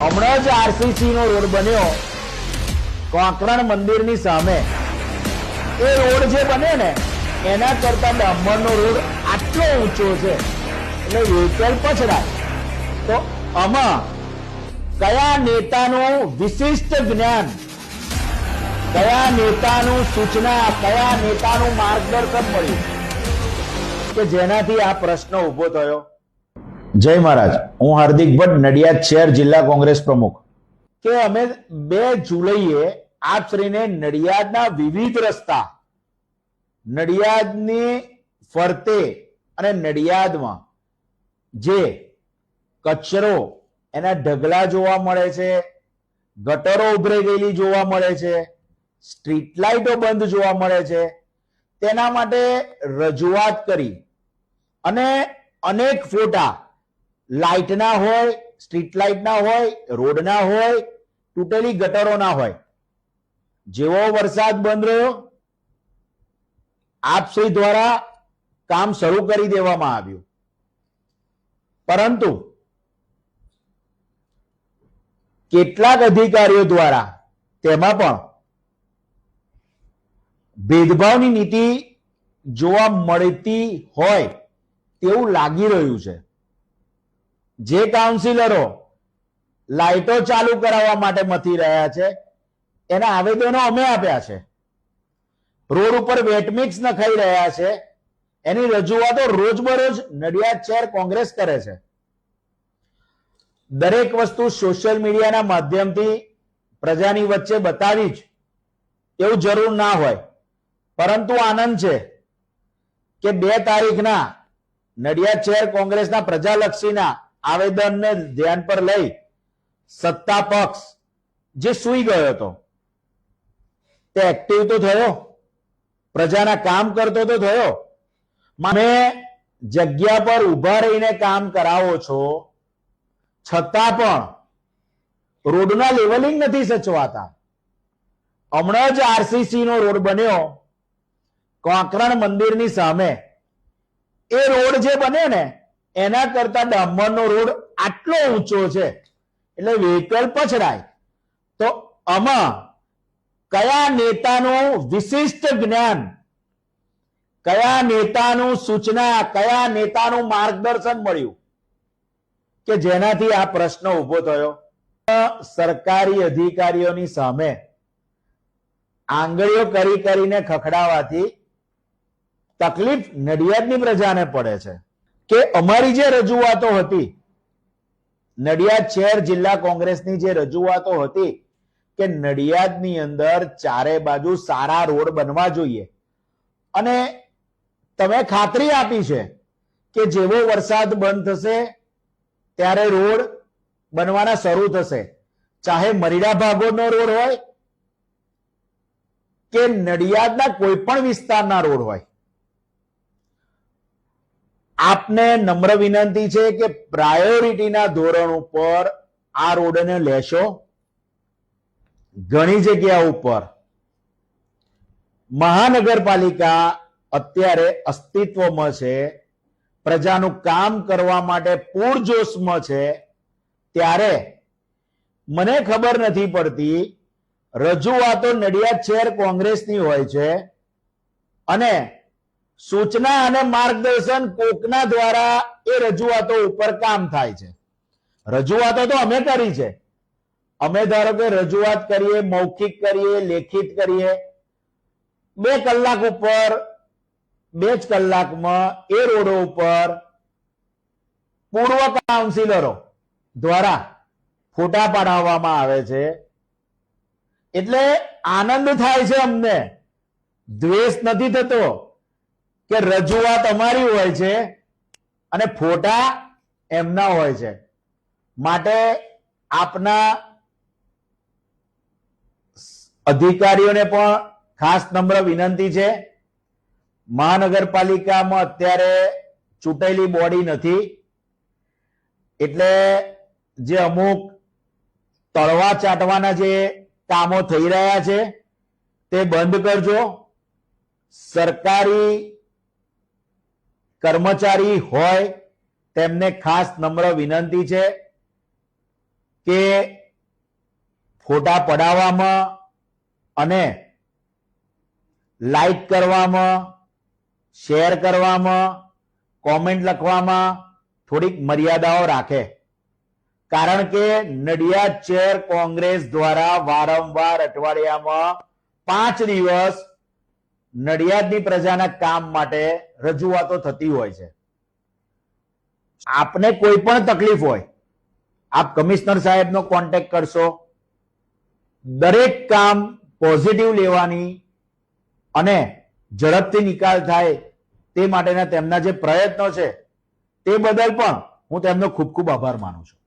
હમણાં જ આરસીસી નો રોડ બન્યો. કોંકરણ મંદિરની સામે. એ રોડ જે બન્યો ને, એના કરતા ડામરનો રોડ આટલો ઊંચો છે. એટલે વ્હીકલ પછડાય. તો આમાં કયા નેતાનું વિશિષ્ટ જ્ઞાન, કયા નેતાનું સૂચના, કયા નેતાનું માર્ગદર્શન મળ્યું? કે જેનાથી આ પ્રશ્ન ઊભો થયો? જય મહારાજ. હું હાર્દિક ભટ્ટ, નડિયાદ શહેર જિલ્લા કોંગ્રેસ પ્રમુખ. કે અમે બે જુલાઈએ આપ શ્રીને નડિયાદના વિવિધ રસ્તા, નડિયાદની ફરતે અને નડિયાદમાં જે કચરો એના ઢગલા જોવા મળે છે, ગટરો ઉભરાઈ ગયેલી જોવા મળે છે, સ્ટ્રીટ લાઇટો બંધ જોવા મળે છે, તેના માટે રજૂઆત કરી અને અનેક ફોટા લાઇટના હોય, સ્ટ્રીટ લાઇટના હોય રોડના હોય, તૂટેલી ગટરોના હોય. જેવો વરસાદ બંધ રહ્યો આપશ્રી દ્વારા કામ શરૂ કરી દેવામાં આવ્યું. પરંતુ કેટલાક અધિકારીઓ દ્વારા તેમાં પણ ભેદભાવની નીતિ જોવા મળતી હોય તેવું લાગી રહ્યું છે. જે કાઉન્સિલરો લાઇટો ચાલુ કરાવવા માટે મથી રહ્યા છે, એના આવેદનો અમે આપ્યા છે. રોડ ઉપર વેટમિક્સ નખાઈ રહ્યા છે. એની રજૂઆતો રોજબરોજ નડિયાદ શહેર કોંગ્રેસ કરે છે. દરેક વસ્તુ સોશિયલ મીડિયાના માધ્યમથી પ્રજાની વચ્ચે બતાવી જ એવું જરૂર ના હોય. પરંતુ આનંદ છે કે બે તારીખના નડિયાદ શહેર કોંગ્રેસના પ્રજાલક્ષીના આવેદનને ધ્યાન પર લઈ સત્તા પક્ષ જે સૂઈ ગયો હતો, તે એક્ટિવ તો થયો, પ્રજાના કામ કરતો તો થયો મને જગ્યા પર ઊભા રહીને કામ કરાવો છો, છતાં પણ રોડના લેવલિંગ નથી સચવાતા. હમણાં જ આરસીસી નો રોડ બન્યો, કોંકરણ મંદિરની સામે. એ રોડ જે બને ને એના કરતા ડામરનો રોડ આટલો ઊંચો છે, એટલે વ્હીકલ પછડાય. તો આમાં કયા નેતાનું વિશિષ્ટ જ્ઞાન, કયા નેતાનું સૂચના, કયા નેતાનું માર્ગદર્શન મળ્યું? કે જેનાથી આ પ્રશ્ન ઊભો થયો? સરકારી અધિકારીઓની સામે આંગળીઓ કરી કરીને ખખડાવાથી તકલીફ નડિયાદની પ્રજાને પડે છે. કે અમારી જે રજૂઆતો હતી, નડિયાદ શહેર જિલ્લા કોંગ્રેસની જે રજૂઆતો હતી કે નડિયાદની અંદર ચારે બાજુ સારા રોડ બનવા જોઈએ. અને તમે ખાતરી આપી છે કે જેવો વરસાદ બંધ થશે, ત્યારે રોડ બનવાના શરૂ થશે. ચાહે મરીડા ભાગોનો રોડ હોય કે નડિયાદના કોઈ પણ વિસ્તારના રોડ હોય. આપને નમ્ર વિનંતી છે કે પ્રાયોરિટીના ધોરણ ઉપર આ રોડને લેશો. ઘણી જગ્યા ઉપર. મહાનગરપાલિકા અત્યારે અસ્તિત્વમાં છે. પ્રજાનું કામ કરવા માટે પૂરજોશમાં છે. ત્યારે મને ખબર નથી પડતી, રજૂઆતો નડિયાદ શહેર કોંગ્રેસની હોય છે. અને સૂચના અને માર્ગદર્શન કોકના દ્વારા એ રજૂઆતો ઉપર કામ થાય છે. રજૂઆતો તો અમે કરી છે. અમે ધારો કે રજૂઆત કરીએ, મૌખિક કરીએ, લેખિત કરીએ, બે કલાક ઉપર, બે જ કલાકમાં એ રોડો ઉપર પૂર્વ કાઉન્સિલરો દ્વારા ફોટા પાડવામાં આવે છે. એટલે આનંદ થાય છે અમને. દ્વેષ નથી થતો. કે રજૂઆત અમારી હોય છે અને ફોટા એમના હોય છે. માટે આપના અધિકારીઓને પણ ખાસ નમ્ર વિનંતી છે. મહાનગરપાલિકામાં અત્યારે ચૂંટાયેલી બોડી નથી. એટલે જે અમુક તળવા ચાટવાના જે કામો થઈ રહ્યા છે, તે બંધ કરજો. સરકારી કર્મચારી હોય, તેમને ખાસ નમ્ર વિનંતી છે કે ફોટા પડાવવામાં અને લાઈક કરવામાં, શેર કરવામાં, કોમેન્ટ લખવામાં થોડીક મર્યાદાઓ રાખે. કારણ કે નડિયાદ શહેર કોંગ્રેસ દ્વારા વારંવાર અઠવાડિયામાં પાંચ દિવસ નડિયાદની પ્રજાના કામ માટે રજૂઆતો થતી હોય છે. આપને કોઈ પણ તકલીફ હોય, આપ કમિશનર સાહેબનો કોન્ટેક્ટ કરશો. દરેક કામ પોઝિટિવ લેવાની અને ઝડપથી નિકાલ થાય તે માટેના તેમના જે પ્રયત્નો છે, તે બદલ પણ હું તેમનો ખૂબ ખૂબ આભાર માનું છું.